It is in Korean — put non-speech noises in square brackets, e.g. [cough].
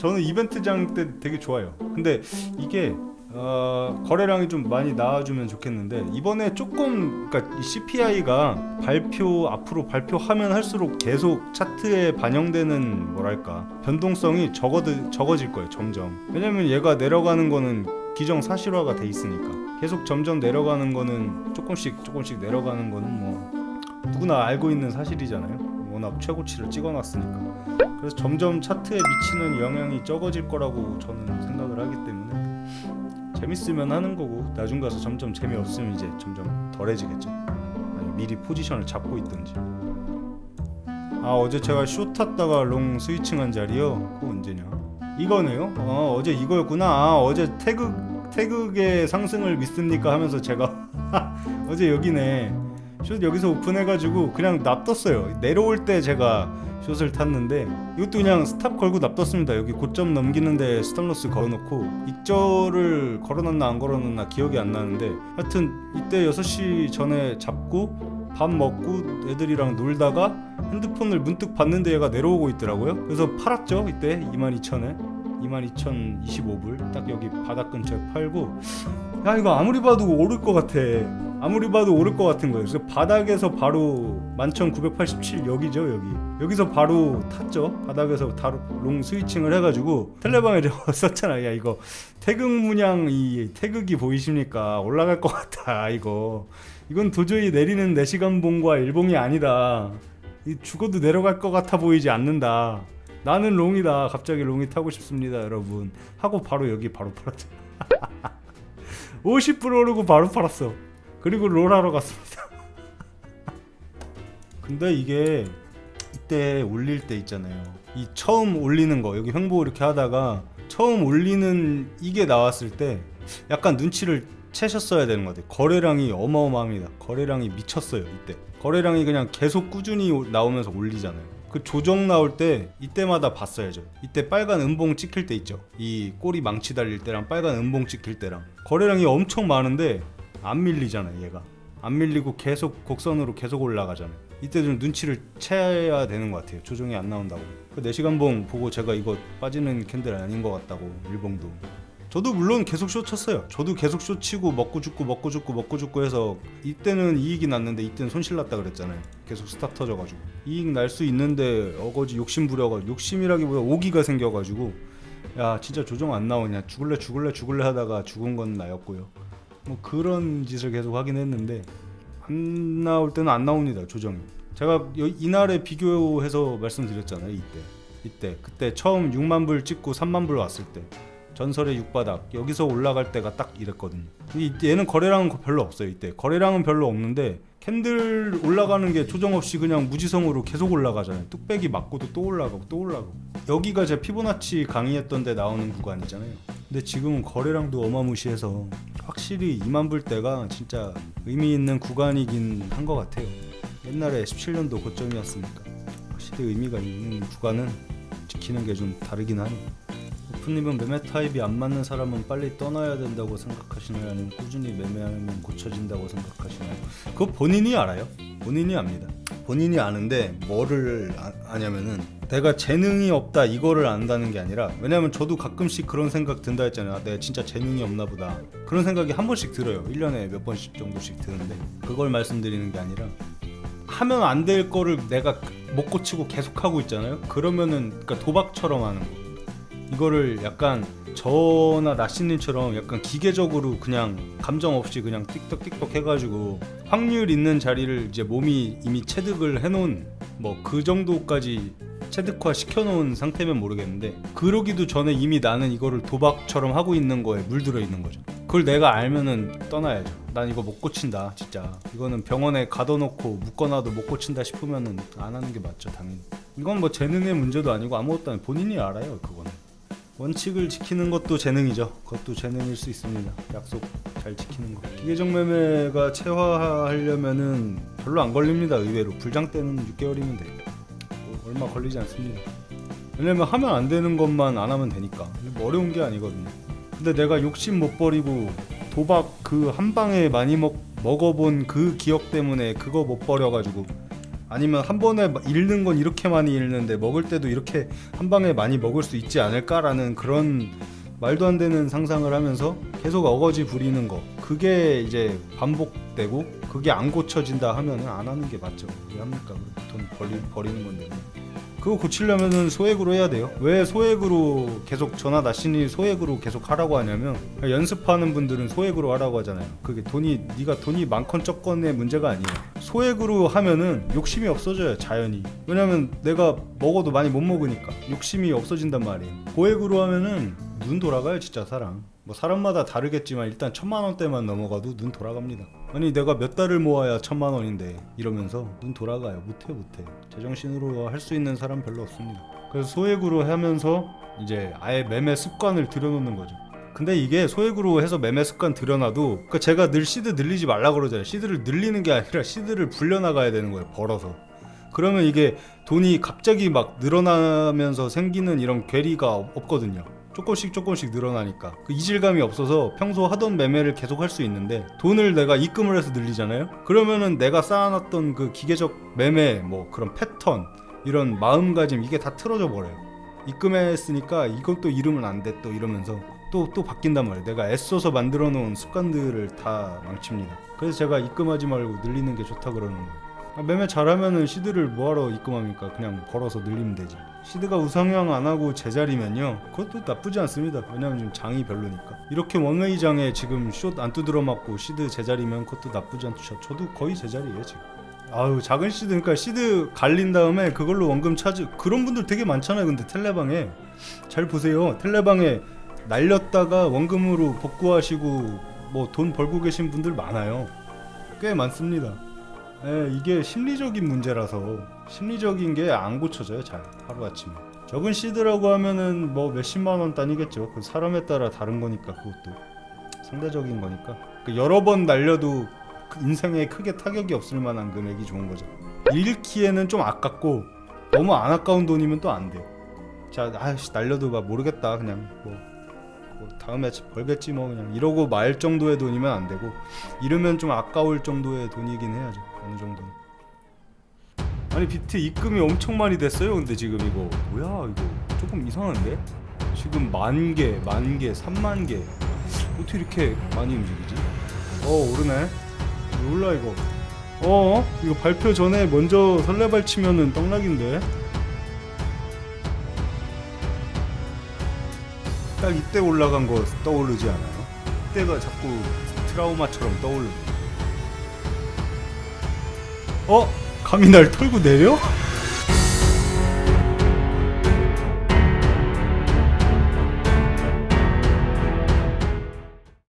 저는 이벤트장 때 되게 좋아요. 근데 이게 어, 거래량이 좀 많이 나와주면 좋겠는데 이번에 조금 그러니까 이 CPI가 발표 앞으로 발표하면 할수록 계속 차트에 반영되는 뭐랄까 변동성이 적어드, 적어질 거예요 점점. 왜냐면 얘가 내려가는 거는 기정 사실화가 돼 있으니까. 계속 점점 내려가는 거는 조금씩 조금씩 내려가는 거는 뭐 누구나 알고 있는 사실이잖아요 워낙 최고치를 찍어놨으니까. 그래서 점점 차트에 미치는 영향이 적어질 거라고 저는 생각을 하기 때문에 재밌으면 하는 거고 나중 가서 점점 재미없으면 이제 점점 덜해지겠죠. 아니, 미리 포지션을 잡고 있든지. 아 어제 제가 쇼 탔다가 롱 스위칭한 자리요? 그거 언제냐? 이거네요? 어 어제 이거였구나. 아 어제 태극 태극의 상승을 믿습니까? 하면서 제가 [laughs] 어제 여기네 숏 여기서 오픈해가지고 그냥 납뒀어요. 내려올 때 제가 숏을 탔는데 이것도 그냥 스탑 걸고 납뒀습니다. 여기 고점 넘기는데 스탑로스 걸어놓고 익절을 걸어놨나 안 걸어놨나 기억이 안 나는데 하여튼 이때 6시 전에 잡고 밥 먹고 애들이랑 놀다가 핸드폰을 문득 봤는데 얘가 내려오고 있더라고요. 그래서 팔았죠 이때 22,000에. 22,025불. 딱 여기 바닥 근처에 팔고 야 이거 아무리 봐도 오를 것 같아. 아무리 봐도 오를 것 같은 거예요. 그래서 바닥에서 바로 11,987 여기죠 여기. 여기서 바로 탔죠. 바닥에서 바로 롱 스위칭을 해가지고 텔레방에 [laughs] 썼잖아 야 이거 태극 문양 이 태극이 보이십니까? 올라갈 것 같아 이거. 이건 도저히 내리는 4시간 봉과 일봉이 아니다. 이 죽어도 내려갈 것 같아 보이지 않는다. 나는 롱이다. 갑자기 롱이 타고 싶습니다 여러분. 하고 바로 여기 바로 [laughs] 팔았죠 50% 오르고 바로 팔았어. 그리고 롤하러 갔습니다. [laughs] 근데 이게 이때 올릴 때 있잖아요. 이 처음 올리는 거 여기 횡보 이렇게 하다가 처음 올리는 이게 나왔을 때 약간 눈치를 채셨어야 되는 것 같아요. 거래량이 어마어마합니다. 거래량이 미쳤어요 이때. 거래량이 그냥 계속 꾸준히 오- 나오면서 올리잖아요 그 조정 나올 때 이때마다 봤어야죠. 이때 빨간 음봉 찍힐 때 있죠. 이 꼬리 망치 달릴 때랑 빨간 음봉 찍힐 때랑. 거래량이 엄청 많은데 안 밀리잖아 요 얘가. 안 밀리고 계속 곡선으로 계속 올라가잖아요. 이때 좀 눈치를 채야 되는 것 같아요. 조정이 안 나온다고. 그 4시간 봉 보고 제가 이거 빠지는 캔들 아닌 것 같다고 일봉도 저도 물론 계속 쇼 쳤어요. 저도 계속 쇼 치고 먹고 죽고 먹고 죽고 먹고 죽고 해서 이때는 이익이 났는데 이때는 손실 났다 그랬잖아요. 계속 스탑 터져가지고. 이익 날 수 있는데 어거지 욕심 부려가 욕심이라기보다 오기가 생겨가지고 야 진짜 조정 안 나오냐? 죽을래 죽을래 죽을래 하다가 죽은 건 나였고요. 뭐 그런 짓을 계속 하긴 했는데 안 나올 때는 안 나옵니다 조정이. 제가 여- 이날에 비교해서 말씀드렸잖아요 이때. 이때. 그때 처음 6만 불 찍고 3만 불 왔을 때 전설의 육바닥 여기서 올라갈 때가 딱 이랬거든요. 이- 얘는 거래량은 별로 없어요 이때. 거래량은 별로 없는데 캔들 올라가는 게 조정 없이 그냥 무지성으로 계속 올라가잖아요. 뚝배기 맞고도 또 올라가고 또 올라가고. 여기가 제 피보나치 강의했던 데 나오는 구간이잖아요. 근데 지금은 거래량도 어마무시해서 확실히 2만 불 때가 진짜 의미 있는 구간이긴 한 것 같아요. 옛날에 17년도 고점이었으니까 확실히 의미가 있는 구간은 지키는 게 좀 다르긴 하네요 오프님은 매매 타입이 안 맞는 사람은 빨리 떠나야 된다고 생각하시나요? 아니면 꾸준히 매매하면 고쳐진다고 생각하시나요? 그거 본인이 알아요. 본인이 압니다. 본인이 아는데 뭐를 아, 아냐면은 내가 재능이 없다 이거를 안다는 게 아니라 왜냐면 저도 가끔씩 그런 생각 든다 했잖아요. 아, 내가 진짜 재능이 없나 보다. 그런 생각이 한 번씩 들어요. 1년에 몇 번씩 정도씩 드는데 그걸 말씀드리는 게 아니라 하면 안 될 거를 내가 못 고치고 계속 하고 있잖아요. 그러면은 그러니까 도박처럼 하는 거. 이거를 약간 저나 나시님처럼 약간 기계적으로 그냥 감정 없이 그냥 띡떡띡떡 해가지고 확률 있는 자리를 이제 몸이 이미 체득을 해놓은 뭐 그 정도까지 체득화 시켜놓은 상태면 모르겠는데 그러기도 전에 이미 나는 이거를 도박처럼 하고 있는 거에 물들어 있는 거죠. 그걸 내가 알면은 떠나야죠. 난 이거 못 고친다, 진짜. 이거는 병원에 가둬놓고 묶어놔도 못 고친다 싶으면은 안 하는 게 맞죠, 당연히. 이건 뭐 재능의 문제도 아니고 아무것도 아니고 본인이 알아요, 그거는. 원칙을 지키는 것도 재능이죠. 그것도 재능일 수 있습니다. 약속 잘 지키는 거. 기계적 매매가 체화하려면은 별로 안 걸립니다. 의외로 불장 때는 6개월이면 돼요. 뭐 얼마 걸리지 않습니다. 왜냐면 하면 안 되는 것만 안 하면 되니까. 뭐 어려운 게 아니거든요. 근데 내가 욕심 못 버리고 도박 그 한 방에 많이 먹 먹어본 그 기억 때문에 그거 못 버려가지고 아니면 한 번에 막 잃는 건 이렇게 많이 잃는데 먹을 때도 이렇게 한 방에 많이 먹을 수 있지 않을까라는 그런 말도 안 되는 상상을 하면서 계속 어거지 부리는 거. 그게 이제 반복되고 그게 안 고쳐진다 하면은 안 하는 게 맞죠. 왜 합니까? 돈 버리, 버리는 건데 그거 고치려면은 소액으로 해야 돼요. 왜 소액으로 계속 전화 나시니 소액으로 계속 하라고 하냐면 연습하는 분들은 소액으로 하라고 하잖아요. 그게 돈이 네가 돈이 많건 적건의 문제가 아니에요. 소액으로 하면은 욕심이 없어져요 자연히. 왜냐면 내가 먹어도 많이 못 먹으니까 욕심이 없어진단 말이에요. 고액으로 하면은 눈 돌아가요 진짜 사람. 뭐 사람마다 다르겠지만 일단 천만 원대만 넘어가도 눈 돌아갑니다 아니 내가 몇 달을 모아야 천만 원인데 이러면서 눈 돌아가요. 못해 못해. 제정신으로 할 수 있는 사람 별로 없습니다. 그래서 소액으로 하면서 이제 아예 매매 습관을 들여놓는 거죠. 근데 이게 소액으로 해서 매매 습관 들여놔도 그 제가 늘 시드 늘리지 말라 그러잖아요. 시드를 늘리는 게 아니라 시드를 불려나가야 되는 거예요 벌어서. 그러면 이게 돈이 갑자기 막 늘어나면서 생기는 이런 괴리가 없- 없거든요. 조금씩 조금씩 늘어나니까 그 이질감이 없어서 평소 하던 매매를 계속 할 수 있는데 돈을 내가 입금을 해서 늘리잖아요. 그러면은 내가 쌓아놨던 그 기계적 매매 뭐 그런 패턴 이런 마음가짐 이게 다 틀어져 버려요. 입금했으니까 이건 또 잃으면 안 돼 또 이러면서 또또 바뀐단 말이에요. 내가 애써서 만들어 놓은 습관들을 다 망칩니다. 그래서 제가 입금하지 말고 늘리는 게 좋다 그러는 거예요. 아, 매매 잘하면은 시드를 뭐하러 입금합니까? 그냥 벌어서 늘리면 되지. 시드가 우상향 안 하고 제자리면요, 그것도 나쁘지 않습니다. 왜냐면 지금 장이 별로니까. 이렇게 원웨이 장에 지금 숏 안 두드러 맞고 시드 제자리면 그것도 나쁘지 않죠. 저도 거의 제자리예요 지금. 아유 작은 시드 그러니까 시드 갈린 다음에 그걸로 원금 차지 그런 분들 되게 많잖아요. 근데 텔레방에 잘 보세요. 텔레방에 날렸다가 원금으로 복구하시고 뭐 돈 벌고 계신 분들 많아요. 꽤 많습니다. 예, 이게 심리적인 문제라서 심리적인 게 안 고쳐져요 잘 하루 아침에. 적은 시드라고 하면은 뭐 몇십만 원 단위겠죠. 그 사람에 따라 다른 거니까 그것도 상대적인 거니까. 그 여러 번 날려도 그 인생에 크게 타격이 없을 만한 금액이 좋은 거죠. 잃기에는 좀 아깝고 너무 안 아까운 돈이면 또 안 돼요. 자 아이씨 날려도 막 모르겠다 그냥 뭐, 뭐 다음에 벌겠지 뭐 그냥 이러고 말 정도의 돈이면 안 되고 잃으면 좀 아까울 정도의 돈이긴 해야죠 어느 정도는. 아니 비트 입금이 엄청 많이 됐어요 근데 지금 이거. 뭐야 이거. 조금 이상한데? 지금 만 개, 만 개, 삼만 개. 어떻게 이렇게 많이 움직이지? 어 오르네. 올라 이거. 어? 이거 발표 전에 먼저 설레발 치면은 떡락인데 딱 이때 올라간 거 떠오르지 않아요? 이때가 자꾸 트라우마처럼 떠오르네 어? 감히 날 털고 내려?